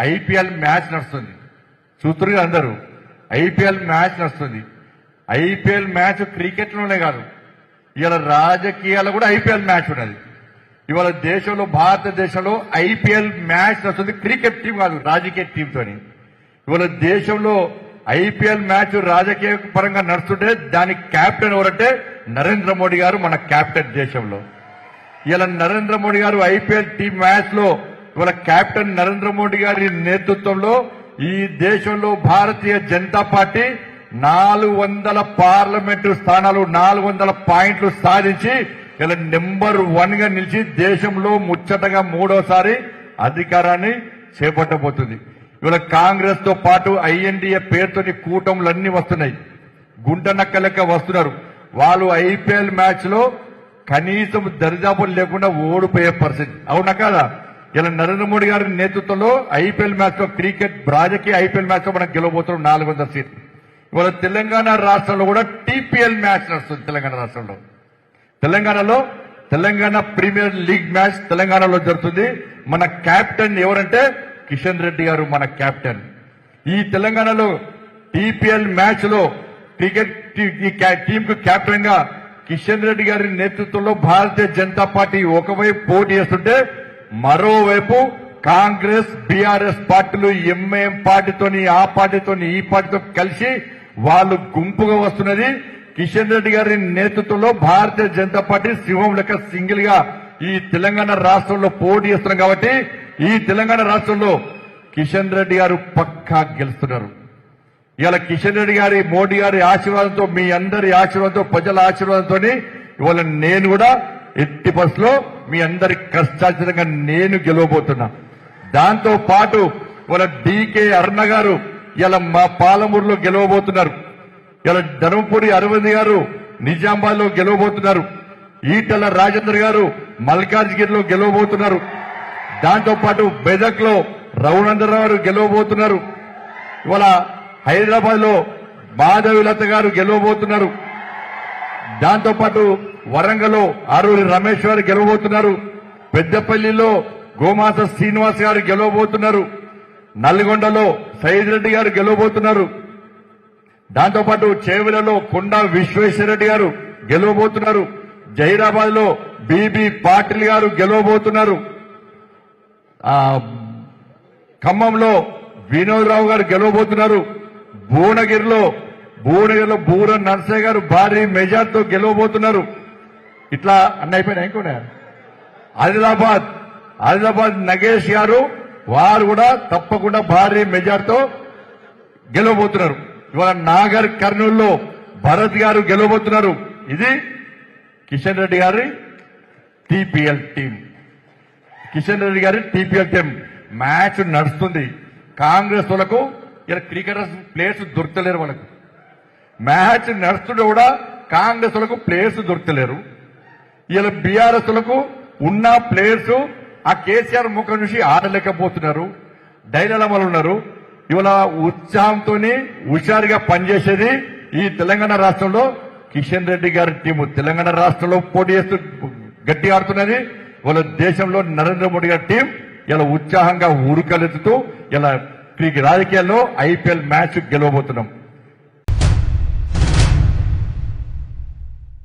IPL match నడుస్తుంది. చూస్తున్నారు అందరూ. ఐపీఎల్ మ్యాచ్ నడుస్తుంది. ఐపీఎల్ మ్యాచ్ క్రికెట్లోనే కాదు. ఇవాళ రాజకీయాల్లో కూడా ఐపీఎల్ మ్యాచ్ ఉన్నది. ఇవాళ దేశంలో భారతదేశంలో ఐపీఎల్ మ్యాచ్ నడుస్తుంది. క్రికెట్ టీం కాదు రాజకీయ టీంతోని. ఇవాళ దేశంలో ఐపీఎల్ మ్యాచ్ రాజకీయ పరంగా నడుస్తుంటే దానికి క్యాప్టెన్ ఎవరంటే నరేంద్ర మోడీ గారు మన క్యాప్టెన్ దేశంలో. ఇలా నరేంద్ర మోడీ గారు ఐపీఎల్ టీం మ్యాచ్లో ఇవాళ కెప్టెన్ నరేంద్ర మోడీ గారి నేతృత్వంలో ఈ దేశంలో భారతీయ జనతా పార్టీ నాలుగు వందల పార్లమెంటు స్థానాలు నాలుగు వందల పాయింట్లు సాధించి ఇలా నెంబర్ వన్గా నిలిచి దేశంలో ముచ్చటగా మూడోసారి అధికారాన్ని చేపట్టబోతుంది. ఇవాళ కాంగ్రెస్తో పాటు ఐఎన్డీఏ పేరుతోని కూటములు వస్తున్నాయి. గుంట నక్క లెక్క వస్తున్నారు. వాళ్ళు ఐపీఎల్ మ్యాచ్లో కనీసం దరిదాపులు లేకుండా ఓడిపోయే పరిస్థితి. అవునా కదా? ఇలా నరేంద్ర మోడీ గారి నేతృత్వంలో ఐపీఎల్ మ్యాచ్లో క్రికెట్ రాజకీయ ఐపీఎల్ మ్యాచ్లో మనం గెలవబోతున్నాం నాలుగు వందల సీట్లు. ఇవాళ తెలంగాణ రాష్ట్రంలో కూడా టీపీఎల్ మ్యాచ్ నడుస్తుంది తెలంగాణ రాష్ట్రంలో. తెలంగాణలో తెలంగాణ ప్రీమియర్ లీగ్ మ్యాచ్ తెలంగాణలో జరుగుతుంది. మన కెప్టెన్ ఎవరంటే కిషన్ రెడ్డి గారు మన కెప్టెన్ ఈ తెలంగాణలో టీపీఎల్ మ్యాచ్లో క్రికెట్ టీమ్కు క్యాప్టెన్గా కిషన్ రెడ్డి గారి నేతృత్వంలో భారతీయ జనతా పార్టీ ఒకవైపు పోటీ చేస్తుంటే మరోవైపు కాంగ్రెస్ బీఆర్ఎస్ పార్టీలు ఎంఏం పార్టీతోని ఆ పార్టీతోని ఈ పార్టీతో కలిసి వాళ్ళు గుంపుగా వస్తున్నది. కిషన్ రెడ్డి గారి నేతృత్వంలో భారతీయ జనతా పార్టీ సింహం లెక్క సింగిల్గా ఈ తెలంగాణ రాష్ట్రంలో పోటీ చేస్తున్నాం కాబట్టి ఈ తెలంగాణ రాష్ట్రంలో కిషన్ రెడ్డి గారు పక్కా గెలుస్తున్నారు. ఇవాళ కిషన్ రెడ్డి గారి మోడీ గారి ఆశీర్వాదంతో మీ అందరి ఆశీర్వాదంతో ప్రజల ఆశీర్వాదంతో ఇవాళ నేను కూడా ఎట్టి బస్సులో మీ అందరి కష్టాచితంగా నేను గెలవబోతున్నా. దాంతో పాటు వాళ్ళ డీకే అరుణ గారు ఇలా మా పాలమూరులో గెలవబోతున్నారు. ఇలా ధర్మపురి అరవింద్ గారు నిజామాబాద్లో గెలవబోతున్నారు. ఈటల రాజేందర్ గారు మల్కాజ్గిరిలో గెలవబోతున్నారు. దాంతో పాటు బెదక్లో రఘునందరావు గారు గెలవబోతున్నారు. ఇవాళ హైదరాబాద్లో మాధవిలత గారు గెలవబోతున్నారు. దాంతోపాటు వరంగల్లో ఆరూరి రమేష్ గారు గెలవబోతున్నారు. పెద్దపల్లిలో గోమాత శ్రీనివాస్ గారు గెలవబోతున్నారు. నల్గొండలో సైద్ రెడ్డి గారు గెలవబోతున్నారు. దాంతోపాటు చేవెలలో కొండా విశ్వేశ్వరరెడ్డి గారు గెలవబోతున్నారు. జైరాబాద్లో బీబీ పాటిల్ గారు గెలవబోతున్నారు. ఖమ్మంలో వినోదరావు గారు గెలవబోతున్నారు. భువనగిరిలో భువనగిరిలో బూర నర్సయ్య గారు భారీ మెజార్టీతో గెలవబోతున్నారు. ఇట్లా అన్న అయిపోయినాయి ఇంకోనే ఆదిలాబాద్. ఆదిలాబాద్ నగేష్ గారు వారు కూడా తప్పకుండా భారీ మెజార్టీతో గెలవబోతున్నారు. ఇవాళ నాగర్ కర్నూల్లో భరత్ గారు గెలవబోతున్నారు. ఇది కిషన్ రెడ్డి గారి టీపీఎల్ టీం కిషన్ రెడ్డి గారి టీపీఎల్ టీం మ్యాచ్ నడుస్తుంది. కాంగ్రెస్ వాళ్ళకు ఇలా క్రికెటర్స్ ప్లేయర్స్ దొరకలేరు వాళ్ళకు. మ్యాచ్ నడుస్తుంటే కూడా కాంగ్రెస్ వాళ్ళకు ప్లేయర్స్ దొరకలేరు. ఇలా బీఆర్ఎస్లకు ఉన్న ప్లేయర్స్ ఆ కేసీఆర్ ముఖం చూసి ఆడలేకపోతున్నారు డైలమలు ఉన్నారు. ఇవాళ ఉత్సాహంతో హుషారుగా పనిచేసేది ఈ తెలంగాణ రాష్ట్రంలో కిషన్ రెడ్డి గారి టీము. తెలంగాణ రాష్ట్రంలో పోటీ చేస్తూ గట్టి ఆడుతున్నది. వాళ్ళ దేశంలో నరేంద్ర మోడీ గారి టీం ఇలా ఉత్సాహంగా ఉరుకలెత్తుతూ ఇలా రాజకీయాల్లో ఐపీఎల్ మ్యాచ్ గెలవబోతున్నాం.